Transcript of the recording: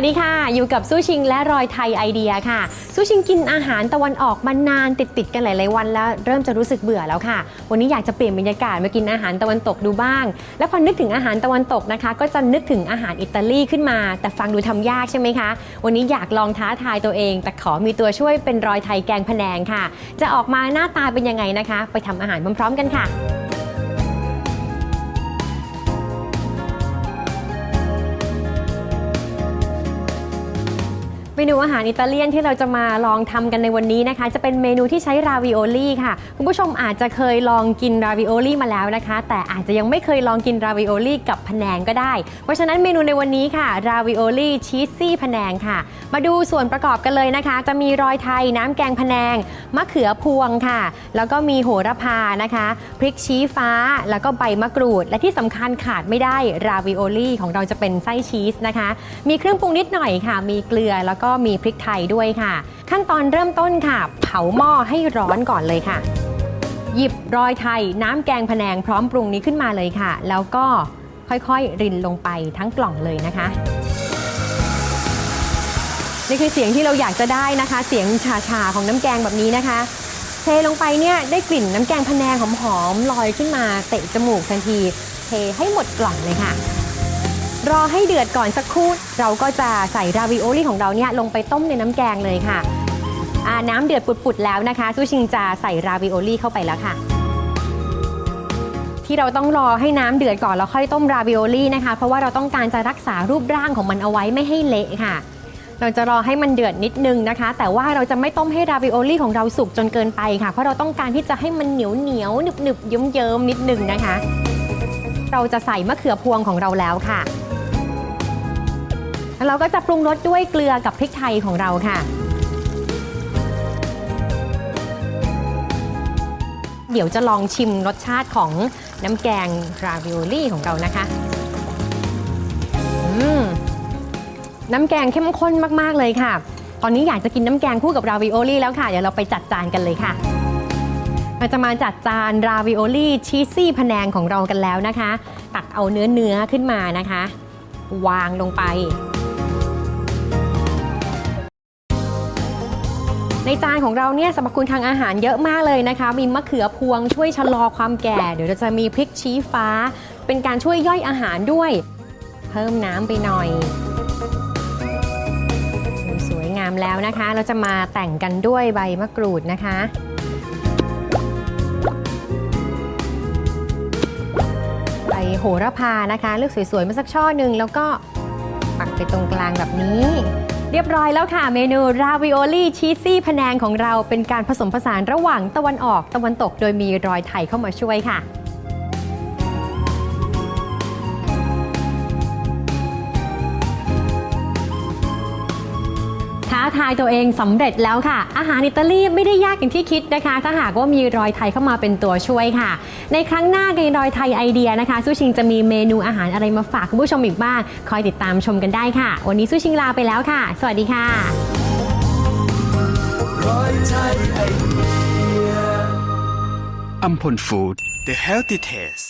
วัสดีค่ะ อยู่กับสู้ชิงและรอยไทยไอเดียค่ะสู้ชิงกินอาหารตะวันออกมานานติดติดกันหลายๆวันแล้วเริ่มจะรู้สึกเบื่อแล้วค่ะ วันนี้อยากจะเปลี่ยนบรรยากาศมากินอาหารตะวันตกดูบ้าง และพอนึกถึงอาหารตะวันตกนะคะ ก็จะนึกถึงอาหารอิตาลีขึ้นมา แต่ฟังดูทำยากใช่ไหมคะ วันนี้อยากลองท้าทายตัวเอง แต่ขอมีตัวช่วยเป็นรอยไทยแกงพะแนงค่ะ จะออกมาหน้าตาเป็นยังไงนะคะ ไปทำอาหารพร้อมๆ กันค่ะ เมนูอาหารอิตาเลียนที่เราจะมาลองทำกันในวันนี้นะคะ จะเป็นเมนูที่ใช้ราวิโอลี่ค่ะ คุณผู้ชมอาจจะเคยลองกินราวิโอลี่มาแล้วนะคะ แต่อาจจะยังไม่เคยลองกินราวิโอลี่กับพะแนงก็ได้ เพราะฉะนั้นเมนูในวันนี้ค่ะราวิโอลี่ชีสซี่พะแนงค่ะ มาดูส่วนประกอบกันเลยนะคะ จะมีรอยไทยน้ำแกงพะแนงมะเขือพวงค่ะ แล้วก็มีโหระพานะคะพริกชี้ฟ้า แล้วก็ใบมะกรูด และที่สำคัญขาดไม่ได้ราวิโอลี่ของเราจะเป็นไส้ชีสนะคะ มีเครื่องปรุงนิดหน่อยค่ะ มีเกลือแล้วก็็มีพริกไทยด้วยค่ะ ขั้นตอนเริ่มต้นค่ะ เผาหม้อให้ร้อนก่อนเลยค่ะ หยิบรอยไทยน้ำแกงพะแนงพร้อมปรุงนี้ขึ้นมาเลยค่ะ แล้วก็ค่อยๆ รินลงไปทั้งกล่องเลยนะคะนี่คือเสียงที่เราอยากจะได้นะคะ เสียงชาๆของน้ำแกงแบบนี้นะคะเทลงไปเนี่ยได้กลิ่นน้ำแกงพะแนงหอมๆลอยขึ้นมาเตะจมูกทันที เทให้หมดกล่องเลยค่ะ รอให้เดือดก่อนสักครู่ เราก็จะใส่ราวิโอลี่ของเราเนี่ยลงไปต้มในน้ำแกงเลยค่ะอ่าน้ำเดือดปุดๆแล้วนะคะซูชิงจะใส่ราวิโอลี่เข้าไปแล้วค่ะ ที่เราต้องรอให้น้ำเดือดก่อนแล้วค่อยต้มราวิโอลี่นะคะ เพราะว่าเราต้องการจะรักษารูปร่างของมันเอาไว้ไม่ให้เละค่ะเราจะรอให้มันเดือดนิดนึงนะคะ แต่ว่าเราจะไม่ต้มให้ราวิโอลี่ของเราสุกจนเกินไปค่ะ เพราะเราต้องการที่จะให้มันเหนียวเหนียวหนึบหนึบเยิ้มเยิ้มนิดนึงนะคะ เราจะใส่มะเขือพวงของเราแล้วค่ะ แล้วเราก็จะปรุงรสด้วยเกลือกับพริกไทยของเราค่ะ เดี๋ยวจะลองชิมรสชาติของน้ำแกงราวิโอลี่ของเรานะคะน้ำแกงเข้มข้นมาก ๆ เลยค่ะ ตอนนี้อยากจะกินน้ำแกงคู่กับราวิโอลี่แล้วค่ะ เดี๋ยวเราไปจัดจานกันเลยค่ะเราจะมาจัดจานราวิโอลี่ชีสซี่พแนงของเรากันแล้วนะคะ ตักเอาเนื้อเนื้อขึ้นมานะคะ วางลงไป ในจานของเราเนี่ยสรรพคุณทางอาหารเยอะมากเลยนะคะ มีมะเขือพวงช่วยชะลอความแก่ เดี๋ยวเราจะมีพริกชี้ฟ้า เป็นการช่วยย่อยอาหารด้วย เพิ่มน้ำไปหน่อย สวยงามแล้วนะคะ เราจะมาแต่งกันด้วยใบมะกรูดนะคะใบโหระพานะคะ เลือกสวยๆมาสักช่อหนึ่งแล้วก็ปักไปตรงกลางแบบนี้ เรียบร้อยแล้วค่ะ เมนูราวิโอลี่ชีสซี่พะแนงของเราเป็นการผสมผสานระหว่างตะวันออกตะวันตก โดยมีรอยไทยเข้ามาช่วยค่ะ ทาทายตัวเองสำเร็จแล้วค่ะ อาหารอิตาลีไม่ได้ยากอย่างที่คิดนะคะ ถ้าหากว่ามีรอยไทยเข้ามาเป็นตัวช่วยค่ะ ในครั้งหน้าในรอยไทยไอเดียนะคะซูชิงจะมีเมนูอาหารอะไรมาฝากคุณผู้ชมอีกบ้าง คอยติดตามชมกันได้ค่ะ วันนี้ซูชิงลาไปแล้วค่ะ สวัสดีค่ะอัมพลฟู้ด The Healthy Taste